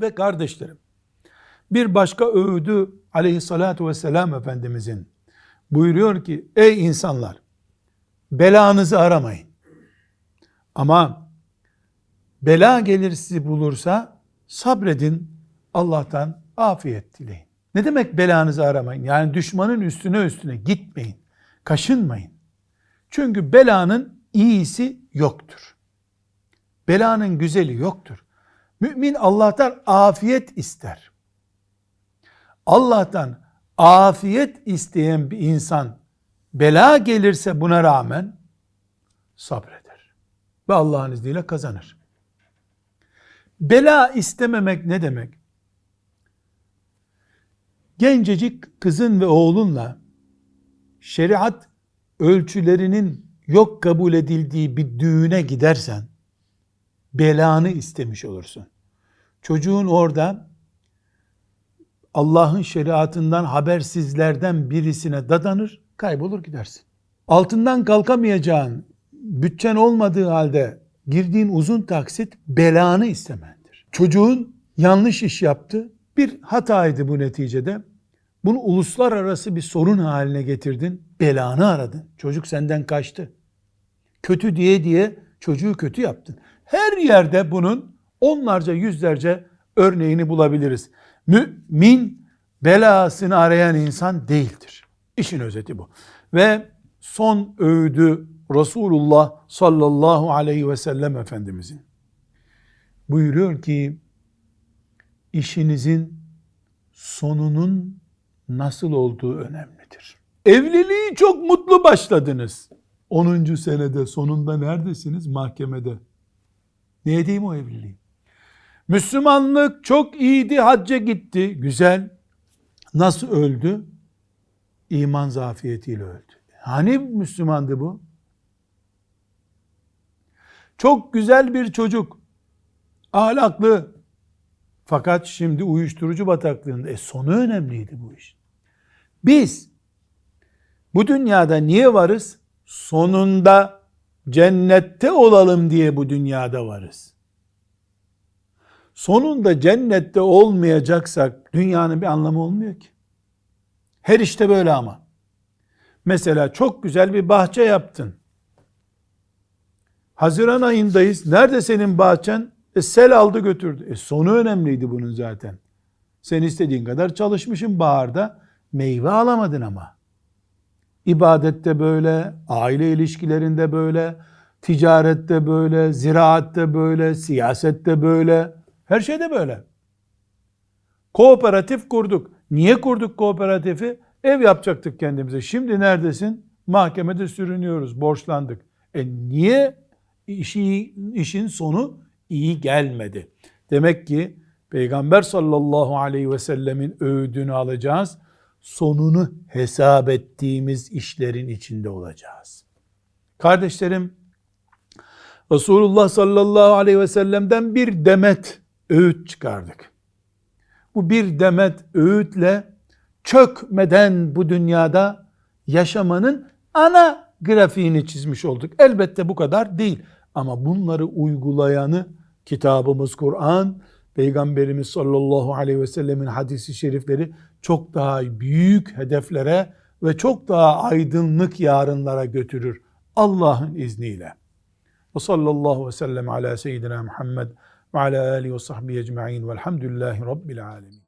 Ve kardeşlerim, bir başka öğüdü aleyhissalatu vesselam Efendimizin buyuruyor ki, ey insanlar, belanızı aramayın. Ama bela gelir sizi bulursa sabredin, Allah'tan afiyet dileyin. Ne demek belanızı aramayın? Yani düşmanın üstüne üstüne gitmeyin, kaşınmayın. Çünkü belanın iyisi yoktur. Belanın güzeli yoktur. Mümin Allah'tan afiyet ister. Allah'tan afiyet isteyen bir insan bela gelirse buna rağmen sabreder. Ve Allah'ın izniyle kazanır. Bela istememek ne demek? Gencecik kızın ve oğlunla şeriat ölçülerinin yok kabul edildiği bir düğüne gidersen belanı istemiş olursun. Çocuğun orada Allah'ın şeriatından habersizlerden birisine dadanır, kaybolur gidersin. Altından kalkamayacağın, bütçen olmadığı halde girdiğin uzun taksit belanı istemendir. Çocuğun yanlış iş yaptı, bir hataydı bu neticede. Bunu uluslararası bir sorun haline getirdin, belanı aradın. Çocuk senden kaçtı. Kötü diye diye çocuğu kötü yaptın. Her yerde bunun onlarca yüzlerce örneğini bulabiliriz. Mümin belasını arayan insan değildir. İşin özeti bu. Ve son öğüdü Resulullah sallallahu aleyhi ve sellem Efendimizin buyuruyor ki işinizin sonunun nasıl olduğu önemlidir. Evliliği çok mutlu başladınız. 10. senede sonunda neredesiniz? Mahkemede. Ne edeyim o evliliği? Müslümanlık çok iyiydi, hacca gitti. Güzel. Nasıl öldü? İman zafiyetiyle öldü. Hani Müslümandı bu? Çok güzel bir çocuk. Ahlaklı. Fakat şimdi uyuşturucu bataklığında. E sonu önemliydi bu iş. Biz bu dünyada niye varız? Sonunda cennette olalım diye bu dünyada varız. Sonunda cennette olmayacaksak dünyanın bir anlamı olmuyor ki. Her işte böyle ama. Mesela çok güzel bir bahçe yaptın. Haziran ayındayız. Nerede senin bahçen? E sel aldı götürdü. E sonu önemliydi bunun zaten. Sen istediğin kadar çalışmışsın baharda. Meyve alamadın ama. İbadette böyle, aile ilişkilerinde böyle, ticarette böyle, ziraatte böyle, siyasette böyle, her şeyde böyle. Kooperatif kurduk. Niye kurduk kooperatifi? Ev yapacaktık kendimize. Şimdi neredesin? Mahkemede sürünüyoruz, borçlandık. E niye işi, işin sonu iyi gelmedi? Demek ki Peygamber sallallahu aleyhi ve sellemin öğüdünü alacağız. Sonunu hesap ettiğimiz işlerin içinde olacağız. Kardeşlerim, Resulullah sallallahu aleyhi ve sellem'den bir demet öğüt çıkardık. Bu bir demet öğütle çökmeden bu dünyada yaşamanın ana grafiğini çizmiş olduk. Elbette bu kadar değil. Ama bunları uygulayanı kitabımız Kur'an, Peygamberimiz sallallahu aleyhi ve sellemin hadisi şerifleri çok daha büyük hedeflere ve çok daha aydınlık yarınlara götürür. Allah'ın izniyle. Ve sallallahu ve sellem ala seyyidina Muhammed ve ala alihi ve sahbihi ecma'in velhamdülillahi rabbil alemin.